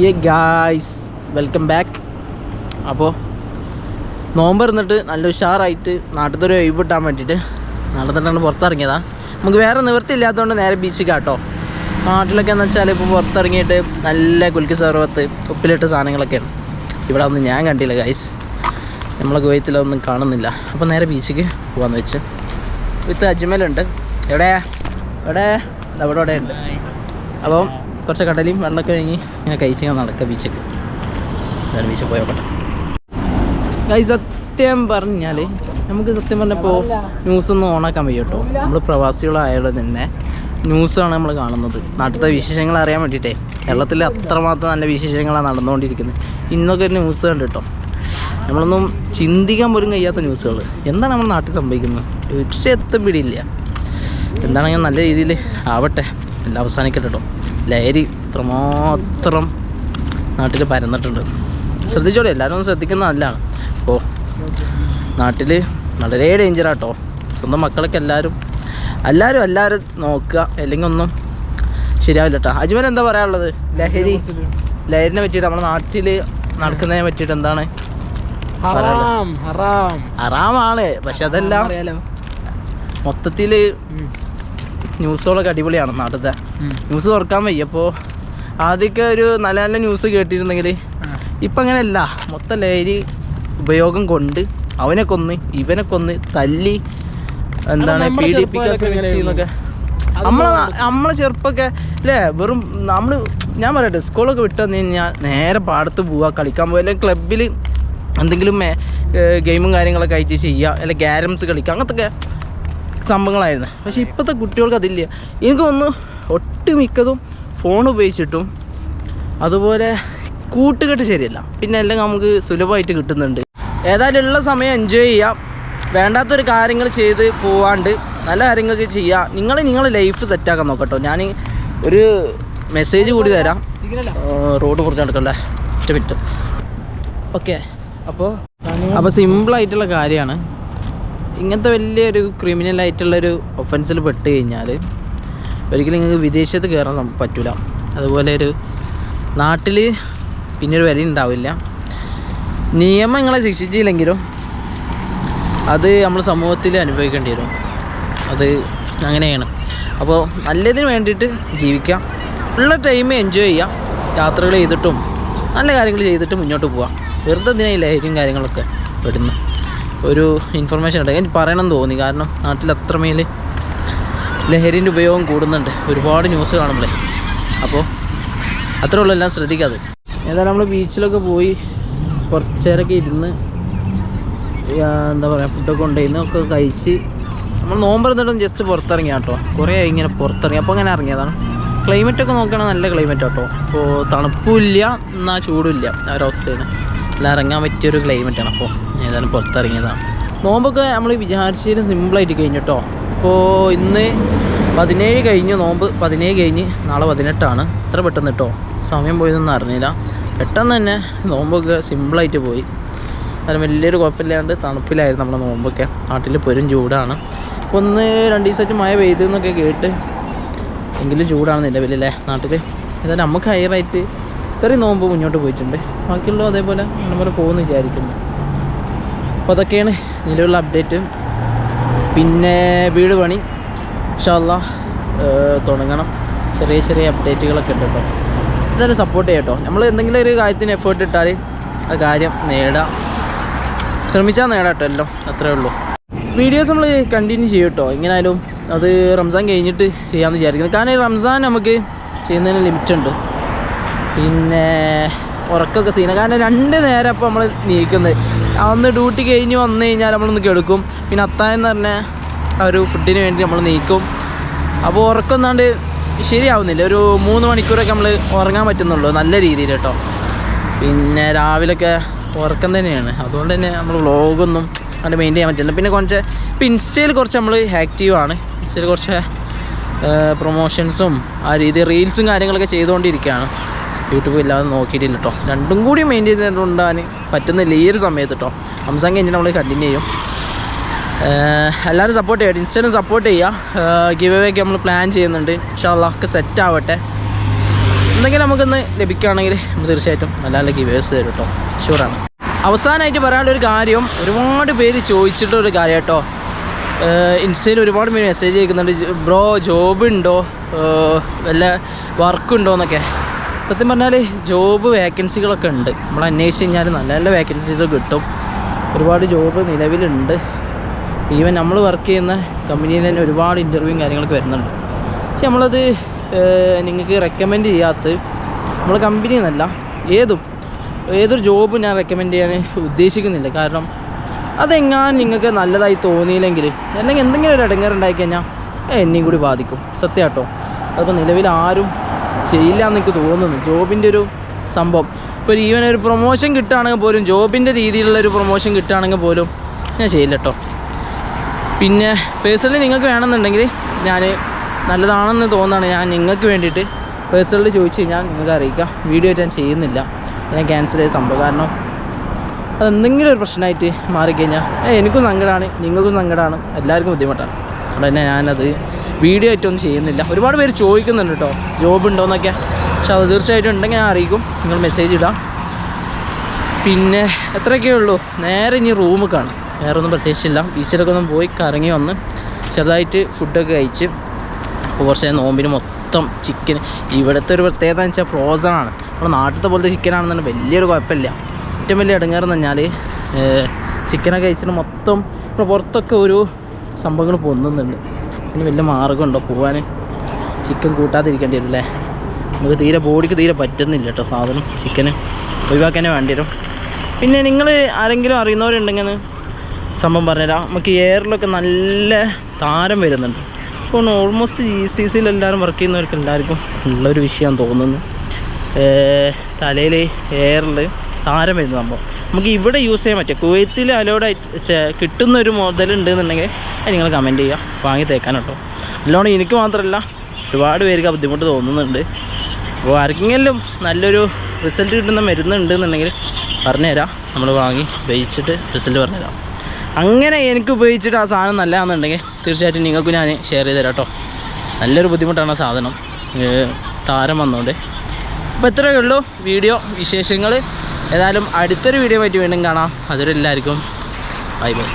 ഈ guys welcome back അപ്പോൾ നോമ്പ് ഇരുന്നിട്ട് നല്ല ഉഷാറായിട്ട് നാട്ടിലത്തെ ഒരു ഒഴിവ് കിട്ടാൻ വേണ്ടിയിട്ട് നടന്നിട്ടാണ് പുറത്തിറങ്ങിയതാണ് നമുക്ക് വേറെ നിവൃത്തിയില്ലാത്തതുകൊണ്ട് നേരെ ബീച്ചിൽ കാട്ടോ നാട്ടിലൊക്കെ എന്ന് വെച്ചാൽ ഇപ്പോൾ പുറത്തിറങ്ങിയിട്ട് നല്ല കുൽക്കി സർവത്ത് ഉപ്പിലിട്ട സാധനങ്ങളൊക്കെയാണ്. ഇവിടെ ഒന്നും ഞാൻ കണ്ടില്ല ഗായ്സ് നമ്മളെ കുവൈത്തിലൊന്നും കാണുന്നില്ല. അപ്പോൾ നേരെ ബീച്ചിക്ക് പോകാമെന്ന് വെച്ച്. വിത്ത് അജ്മലുണ്ട്. എവിടെ? എവിടെ? അവിടെ ഉണ്ട്. അപ്പോൾ കുറച്ച് കടലയും വെള്ളമൊക്കെ കഴിഞ്ഞ് ഇങ്ങനെ കഴിച്ച് ഇങ്ങനെ നടക്കുക ബീച്ചിൽ അതാണ് ബീച്ചിൽ പോയോട്ടെ ഗൈ സത്യം പറഞ്ഞാൽ നമുക്ക് സത്യം പറഞ്ഞപ്പോൾ ന്യൂസൊന്നും ഓണാക്കാൻ വയ്യ കേട്ടോ. നമ്മൾ പ്രവാസികളായത് തന്നെ ന്യൂസാണ് നമ്മൾ കാണുന്നത്. നാട്ടിലത്തെ വിശേഷങ്ങൾ അറിയാൻ വേണ്ടിയിട്ടേ. കേരളത്തിൽ അത്രമാത്രം നല്ല വിശേഷങ്ങളാണ് നടന്നുകൊണ്ടിരിക്കുന്നത്. ഇന്നൊക്കെ ഒരു ന്യൂസ് കണ്ട് കേട്ടോ. നമ്മളൊന്നും ചിന്തിക്കാൻ പോലും കഴിയാത്ത ന്യൂസുകൾ എന്താണ് നമ്മുടെ നാട്ടിൽ സംഭവിക്കുന്നത്? ഒരു എത്തും പിടിയില്ല. എന്താണെങ്കിൽ നല്ല രീതിയിൽ ആവട്ടെ. എല്ലാം അവസാനിക്കട്ടെ കേട്ടോ. ലഹരി ഇത്രമാത്രം നാട്ടിൽ പരന്നിട്ടുണ്ട്. ശ്രദ്ധിച്ചോളൂ എല്ലാവരും ശ്രദ്ധിക്കുന്ന നല്ലതാണ്. അപ്പോൾ നാട്ടിൽ വളരെ ഡേഞ്ചറാട്ടോ സ്വന്തം മക്കളൊക്കെ എല്ലാവരും എല്ലാവരും എല്ലാവരും നോക്കുക അല്ലെങ്കിൽ ഒന്നും ശരിയാവില്ല കേട്ടോ അജ്മൽ എന്താ പറയാനുള്ളത്? ലഹരി ലഹരിനെ പറ്റിയിട്ട് നമ്മുടെ നാട്ടിൽ നടക്കുന്നതിനെ പറ്റിയിട്ട് എന്താണ് അറാമാണ് പക്ഷെ അതെല്ലാം മൊത്തത്തിൽ ന്യൂസുകളൊക്കെ അടിപൊളിയാണ് നാട്ടിലത്തെ. ന്യൂസ് തുറക്കാൻ വയ്യ. അപ്പോൾ ആദ്യമൊക്കെ ഒരു നല്ല നല്ല ന്യൂസ് കേട്ടിരുന്നെങ്കിൽ ഇപ്പം അങ്ങനെയല്ല. മൊത്തം ലഹരി ഉപയോഗം കൊണ്ട് അവനെ കൊന്ന് ഇവനെ കൊന്ന് തല്ലി എന്താണ് പീഡിപ്പിക്കാൻ ചെറുപ്പകാലത്ത് ശ്രമിച്ചു എന്നൊക്കെ. അത് നമ്മളെ നമ്മളെ ചെറുപ്പമൊക്കെ അല്ലേ? വെറും നമ്മൾ ഞാൻ പറയട്ടെ സ്കൂളൊക്കെ വിട്ട് വന്നു കഴിഞ്ഞാൽ നേരെ പാടത്ത് പോവുക കളിക്കാൻ പോവുക അല്ലെങ്കിൽ ക്ലബിൽ എന്തെങ്കിലും ഗെയിമും കാര്യങ്ങളൊക്കെ ആയിട്ട് ചെയ്യുക അല്ലെങ്കിൽ ക്യാരംസ് കളിക്കുക അങ്ങനത്തെ സംഭവങ്ങളായിരുന്നു. പക്ഷേ ഇപ്പോഴത്തെ കുട്ടികൾക്ക് അതില്ല. എനിക്ക് തോന്നുന്നു ഒട്ടുമിക്കതും ഫോൺ ഉപയോഗിച്ചിട്ടും അതുപോലെ കൂട്ടുകെട്ട് ശരിയല്ല. പിന്നെ എല്ലാം നമുക്ക് സുലഭമായിട്ട് കിട്ടുന്നുണ്ട്. ഏതായാലും ഉള്ള സമയം എൻജോയ് ചെയ്യാം. വേണ്ടാത്തൊരു കാര്യങ്ങൾ ചെയ്ത് പോവാണ്ട് നല്ല കാര്യങ്ങളൊക്കെ ചെയ്യുക നിങ്ങൾ നിങ്ങളുടെ ലൈഫ് സെറ്റാക്കാൻ നോക്കട്ടോ. ഞാൻ ഒരു മെസ്സേജ് കൂടി തരാം. റോഡ് കുറച്ച് നടക്കല്ലേ ഒറ്റ മിനിറ്റ് ഓക്കെ അപ്പോൾ അപ്പോൾ സിമ്പിളായിട്ടുള്ള കാര്യമാണ്. ഇങ്ങനത്തെ വലിയൊരു ക്രിമിനൽ ആയിട്ടുള്ളൊരു ഒഫൻസിൽ പെട്ട് കഴിഞ്ഞാൽ ഒരിക്കലും നിങ്ങൾക്ക് വിദേശത്ത് കയറാൻ പറ്റില്ല അതുപോലെ ഒരു നാട്ടിൽ പിന്നെ ഒരു വില ഉണ്ടാവില്ല നിയമം നിങ്ങളെ ശിക്ഷിച്ചില്ലെങ്കിലും അത് നമ്മൾ സമൂഹത്തിൽ അനുഭവിക്കേണ്ടി വരും. അത് അങ്ങനെയാണ്. അപ്പോൾ നല്ലതിന് വേണ്ടിയിട്ട് ജീവിക്കാം. ഉള്ള ടൈം എൻജോയ് ചെയ്യാം. യാത്രകൾ ചെയ്തിട്ടും നല്ല കാര്യങ്ങൾ ചെയ്തിട്ട് മുന്നോട്ട് പോവാം. വെറുതെ ഈ ലഹരിയും കാര്യങ്ങളൊക്കെ പെടുന്നു? ഒരു ഇൻഫർമേഷൻ ഉണ്ട്. എനിക്ക് പറയണമെന്ന് തോന്നി. കാരണം നാട്ടിൽ അത്രമേൽ ലഹരിന്റെ ഉപയോഗം കൂടുന്നുണ്ട്. ഒരുപാട് ന്യൂസ് കാണുമ്പോഴേ അപ്പോൾ അത്രേ ഉള്ളൂ. എല്ലാം ശ്രദ്ധിക്കാതെ. ഏതായാലും നമ്മൾ ബീച്ചിലൊക്കെ പോയി കുറച്ച് നേരമൊക്കെ ഇരുന്ന് എന്താ പറയുക ഫുഡൊക്കെ കൊണ്ടുപോയിന്ന് ഒക്കെ കഴിച്ച് നമ്മൾ നോമ്പറന്നിട്ടും ജസ്റ്റ് പുറത്തിറങ്ങി കേട്ടോ കുറേ ഇങ്ങനെ പുറത്തിറങ്ങി. അപ്പോൾ അങ്ങനെ ഇറങ്ങിയതാണ്. ക്ലൈമറ്റൊക്കെ നോക്കുകയാണെങ്കിൽ നല്ല ക്ലൈമറ്റ് കേട്ടോ ഇപ്പോൾ തണുപ്പില്ല എന്നാൽ ചൂടില്ല ആ ഒരവസ്ഥയാണ് ഇറങ്ങാൻ പറ്റിയൊരു ക്ലൈമറ്റാണ് അപ്പോൾ ഏതായാലും പുറത്തിറങ്ങിയതാണ്. നോമ്പൊക്കെ നമ്മൾ വിചാരിച്ചതിന് സിമ്പിളായിട്ട് കഴിഞ്ഞു കേട്ടോ അപ്പോൾ ഇന്ന് പതിനേഴ് കഴിഞ്ഞു നോമ്പ് പതിനേഴ് കഴിഞ്ഞ് നാളെ പതിനെട്ടാണ്. ഇത്ര പെട്ടെന്ന് കേട്ടോ സമയം പോയതൊന്നും അറിഞ്ഞില്ല. പെട്ടെന്ന് തന്നെ നോമ്പൊക്കെ സിമ്പിളായിട്ട് പോയി. കാരണം വലിയൊരു കുഴപ്പമില്ലാണ്ട് തണുപ്പിലായിരുന്നു നമ്മുടെ നോമ്പൊക്കെ. നാട്ടിൽ പെരും ചൂടാണ്. അപ്പോൾ ഒന്ന് രണ്ട് ദിവസമായിട്ട് മഴ പെയ്തു എന്നൊക്കെ കേട്ട് എങ്കിലും ചൂടാണ് നിലവിലല്ലേ നാട്ടിൽ ഏതായാലും നമുക്ക് ഹയറായിട്ട് ഇത്രയും നോമ്പ് മുന്നോട്ട് പോയിട്ടുണ്ട്. ബാക്കിയുള്ള അതേപോലെ നമ്മൾ പോകുമെന്ന് വിചാരിക്കുന്നു. അപ്പോൾ അതൊക്കെയാണ് നിലവിലുള്ള അപ്ഡേറ്റ് പിന്നെ വീട് പണി ഇൻഷാല്ല തുടങ്ങണം. ചെറിയ ചെറിയ അപ്ഡേറ്റുകളൊക്കെ ഉണ്ട് കേട്ടോ എന്തായാലും സപ്പോർട്ട് ചെയ്യാം കേട്ടോ നമ്മൾ എന്തെങ്കിലും ഒരു കാര്യത്തിന് എഫേർട്ട് ഇട്ടാൽ ആ കാര്യം നേടാം. ശ്രമിച്ചാൽ നേടാം കേട്ടോ അത്രേ ഉള്ളൂ. വീഡിയോസ് നമ്മൾ കണ്ടിന്യൂ ചെയ്യും കേട്ടോ എങ്ങനെയായാലും അത് റംസാൻ കഴിഞ്ഞിട്ട് ചെയ്യാമെന്ന് വിചാരിക്കുന്നു. കാരണം റംസാൻ നമുക്ക് ചെയ്യുന്നതിന് ലിമിറ്റ് ഉണ്ട്. പിന്നെ ഉറക്കമൊക്കെ സീന. കാരണം രണ്ട് നേരം ഇപ്പോൾ നമ്മൾ നീക്കുന്നത്. അന്ന് ഡ്യൂട്ടി കഴിഞ്ഞ് വന്നു കഴിഞ്ഞാൽ നമ്മളൊന്ന് കിടക്കും. പിന്നെ അത്തായെന്ന് പറഞ്ഞ ഒരു ഫുഡിന് വേണ്ടി നമ്മൾ നീക്കും. അപ്പോൾ ഉറക്കം എന്നാണ്ട് ശരിയാവുന്നില്ല. ഒരു മൂന്ന് മണിക്കൂറൊക്കെ നമ്മൾ ഉറങ്ങാൻ പറ്റുന്നുള്ളൂ. നല്ല രീതിയിൽ കേട്ടോ. പിന്നെ രാവിലെയൊക്കെ ഉറക്കം തന്നെയാണ്. അതുകൊണ്ട് തന്നെ നമ്മൾ വ്ളോഗൊന്നും അങ്ങനെ മെയിൻ ചെയ്യാൻ പറ്റില്ല. പിന്നെ കുറച്ച് ഇപ്പം ഇൻസ്റ്റയിൽ കുറച്ച് നമ്മൾ ആക്റ്റീവാണ് ഇൻസ്റ്റയിൽ കുറച്ച് പ്രൊമോഷൻസും ആ രീതി റീൽസും കാര്യങ്ങളൊക്കെ ചെയ്തുകൊണ്ടിരിക്കുകയാണ്. യൂട്യൂബ് ഇല്ലാതെ നോക്കിയിട്ടില്ല കേട്ടോ രണ്ടും കൂടി മെയിന്റെയിൻ ചെയ്തുകൊണ്ടാൻ പറ്റുന്നില്ല ഈ ഒരു സമയത്ത് കേട്ടോ സംസാരം കഴിഞ്ഞിട്ട് നമ്മൾ കണ്ടിന്യൂ ചെയ്യും. എല്ലാവരും സപ്പോർട്ട് ചെയ്യുക ഇൻസ്റ്റയിലും സപ്പോർട്ട് ചെയ്യുക ഗിവ് അവേ ഒക്കെ നമ്മൾ പ്ലാൻ ചെയ്യുന്നുണ്ട്. പക്ഷേ അള്ളാഹ് സെറ്റ് ആവട്ടെ. എന്തെങ്കിലും നമുക്കൊന്ന് ലഭിക്കുകയാണെങ്കിൽ നമ്മൾ തീർച്ചയായിട്ടും നല്ല നല്ല ഗിവേഴ്സ് തരും കേട്ടോ ഷുവറാണ് അവസാനമായിട്ട് പറയാനുള്ളൊരു കാര്യം ഒരുപാട് പേര് ചോദിച്ചിട്ടൊരു കാര്യം കേട്ടോ ഇൻസ്റ്റയിൽ ഒരുപാട് പേര് മെസ്സേജ് അയക്കുന്നുണ്ട്. ബ്രോ ജോബ് ഉണ്ടോ? വല്ല വർക്കുണ്ടോ എന്നൊക്കെ. സത്യം പറഞ്ഞാൽ ജോബ് വേക്കൻസികളൊക്കെ ഉണ്ട്. നമ്മൾ അന്വേഷിച്ച് കഴിഞ്ഞാൽ നല്ല നല്ല വേക്കൻസീസ് കിട്ടും. ഒരുപാട് ജോബ് നിലവിലുണ്ട്. ഈവൻ നമ്മൾ വർക്ക് ചെയ്യുന്ന കമ്പനിയിൽ തന്നെ ഒരുപാട് ഇന്റർവ്യൂവും കാര്യങ്ങളൊക്കെ വരുന്നുണ്ട്. പക്ഷെ നമ്മളത് നിങ്ങൾക്ക് റെക്കമെൻഡ് ചെയ്യാത്ത നമ്മൾ കമ്പനി എന്നല്ല ഏതും ഏതൊരു ജോബും ഞാൻ റെക്കമെൻഡ് ചെയ്യാൻ ഉദ്ദേശിക്കുന്നില്ല. കാരണം അതെങ്ങാൻ നിങ്ങൾക്ക് നല്ലതായി തോന്നിയില്ലെങ്കിൽ അല്ലെങ്കിൽ എന്തെങ്കിലും ഒരു ഇടങ്ങേറുണ്ടായി കഴിഞ്ഞാൽ എന്നെയും കൂടി ബാധിക്കും. സത്യം കേട്ടോ അതിപ്പോൾ നിലവിൽ ആരും ചെയ്യില്ല എന്ന് എനിക്ക് തോന്നുന്നു. ജോബിന്റെ ഒരു സംഭവം. ഇപ്പോൾ ഈവൻ ഒരു പ്രൊമോഷൻ കിട്ടുകയാണെങ്കിൽ പോലും ജോബിന്റെ രീതിയിലുള്ള ഒരു പ്രൊമോഷൻ കിട്ടുകയാണെങ്കിൽ പോലും ഞാൻ ചെയ്യില്ല കേട്ടോ പിന്നെ പേഴ്സണലി നിങ്ങൾക്ക് വേണമെന്നുണ്ടെങ്കിൽ ഞാൻ നല്ലതാണെന്ന് തോന്നുകയാണ്. ഞാൻ നിങ്ങൾക്ക് വേണ്ടിയിട്ട് പേഴ്സണലി ചോദിച്ചു കഴിഞ്ഞാൽ നിങ്ങൾക്ക് അറിയിക്കാം. വീഡിയോ ഞാൻ ചെയ്യുന്നില്ല. ഞാൻ ക്യാൻസൽ ചെയ്ത സംഭവം കാരണം അതെന്തെങ്കിലും ഒരു പ്രശ്നമായിട്ട് മാറിക്കഴിഞ്ഞാൽ എനിക്കും സങ്കടമാണ് നിങ്ങൾക്കും സങ്കടമാണ് എല്ലാവർക്കും ബുദ്ധിമുട്ടാണ്. അതുകൊണ്ട് തന്നെ ഞാനത് വീഡിയോ ആയിട്ടൊന്നും ചെയ്യുന്നില്ല. ഒരുപാട് പേര് ചോദിക്കുന്നുണ്ട് കേട്ടോ ജോബ് ഉണ്ടോയെന്നൊക്കെ പക്ഷെ അത് തീർച്ചയായിട്ടും ഉണ്ടെങ്കിൽ ഞാൻ അറിയിക്കും. നിങ്ങൾ മെസ്സേജ് ഇടാം. പിന്നെ എത്രയൊക്കെ ഉള്ളൂ. നേരെ ഇനി റൂമ് കാണാം. വേറെ ഒന്നും പ്രത്യേകിച്ചില്ല. ബീച്ചിലൊക്കെ ഒന്ന് പോയി കറങ്ങി വന്ന് ചെറുതായിട്ട് ഫുഡൊക്കെ കഴിച്ച് അപ്പോൾ കുറച്ച് നോമ്പിന് മൊത്തം ചിക്കൻ ഇവിടുത്തെ ഒരു പ്രത്യേകത എന്ന് വെച്ചാൽ ഫ്രോസൺ ആണ്. നമ്മുടെ നാട്ടിലത്തെ പോലത്തെ ചിക്കൻ ആണെന്നുണ്ടെങ്കിൽ വലിയൊരു കുഴപ്പമില്ല. ഏറ്റവും വലിയ ഇടങ്ങാറെന്ന് പറഞ്ഞാൽ ചിക്കനൊക്കെ കഴിച്ചിട്ട് മൊത്തം പുറത്തൊക്കെ ഒരു സംഭവങ്ങൾ പൊന്നുന്നുണ്ട് ഇനി വലിയ മാർഗമുണ്ടോ? പോകാൻ ചിക്കൻ കൂട്ടാതിരിക്കേണ്ടി വരും അല്ലേ നമുക്ക് തീരെ ബോഡിക്ക് തീരെ പറ്റുന്നില്ല കേട്ടോ സാധനം ചിക്കന് ഒഴിവാക്കാനേ വേണ്ടി വരും. പിന്നെ നിങ്ങൾ ആരെങ്കിലും അറിയുന്നവരുണ്ടെങ്കിൽ സംഭവം പറഞ്ഞുതരാം. നമുക്ക് എയറിലൊക്കെ നല്ല താരം വരുന്നുണ്ട്. ഇപ്പോൾ ഓൾമോസ്റ്റ് ജി സി സിയിൽ എല്ലാവരും വർക്ക് ചെയ്യുന്നവർക്ക് എല്ലാവർക്കും ഉള്ളൊരു വിഷയം തോന്നുന്നു. തലയിൽ എയറിൽ താരം വരുന്ന സംഭവം. നമുക്ക് ഇവിടെ യൂസ് ചെയ്യാൻ പറ്റും. കുവൈത്തിൽ അലോഡ് കിട്ടുന്ന ഒരു മോഡൽ ഉണ്ടെന്നുണ്ടെങ്കിൽ അത് നിങ്ങൾ കമന്റ് ചെയ്യുക. വാങ്ങി തേക്കാൻ കേട്ടോ. അല്ലോണം എനിക്ക് മാത്രമല്ല ഒരുപാട് പേർക്ക് ബുദ്ധിമുട്ട് തോന്നുന്നുണ്ട്. അപ്പോൾ ആർക്കെങ്കിലും നല്ലൊരു റിസൾട്ട് കിട്ടുന്ന മരുന്നുണ്ട് എന്നുണ്ടെങ്കിൽ പറഞ്ഞുതരാം. നമ്മൾ വാങ്ങി ഉപയോഗിച്ചിട്ട് റിസൾട്ട് പറഞ്ഞുതരാം. അങ്ങനെ എനിക്ക് ഉപയോഗിച്ചിട്ട് ആ സാധനം നല്ലതാണെന്നുണ്ടെങ്കിൽ തീർച്ചയായിട്ടും നിങ്ങൾക്ക് ഞാൻ ഷെയർ ചെയ്ത് തരാം നല്ലൊരു ബുദ്ധിമുട്ടാണ് ആ സാധനം. താരം വന്നുകൊണ്ട് അപ്പോൾ ഇത്രയേ ഉള്ളൂ. വീഡിയോ വിശേഷങ്ങൾ ഏതായാലും അടുത്തൊരു വീഡിയോ പറ്റി വീണ്ടും കാണാം. അതൊരു എല്ലാവർക്കും ബൈ ബൈ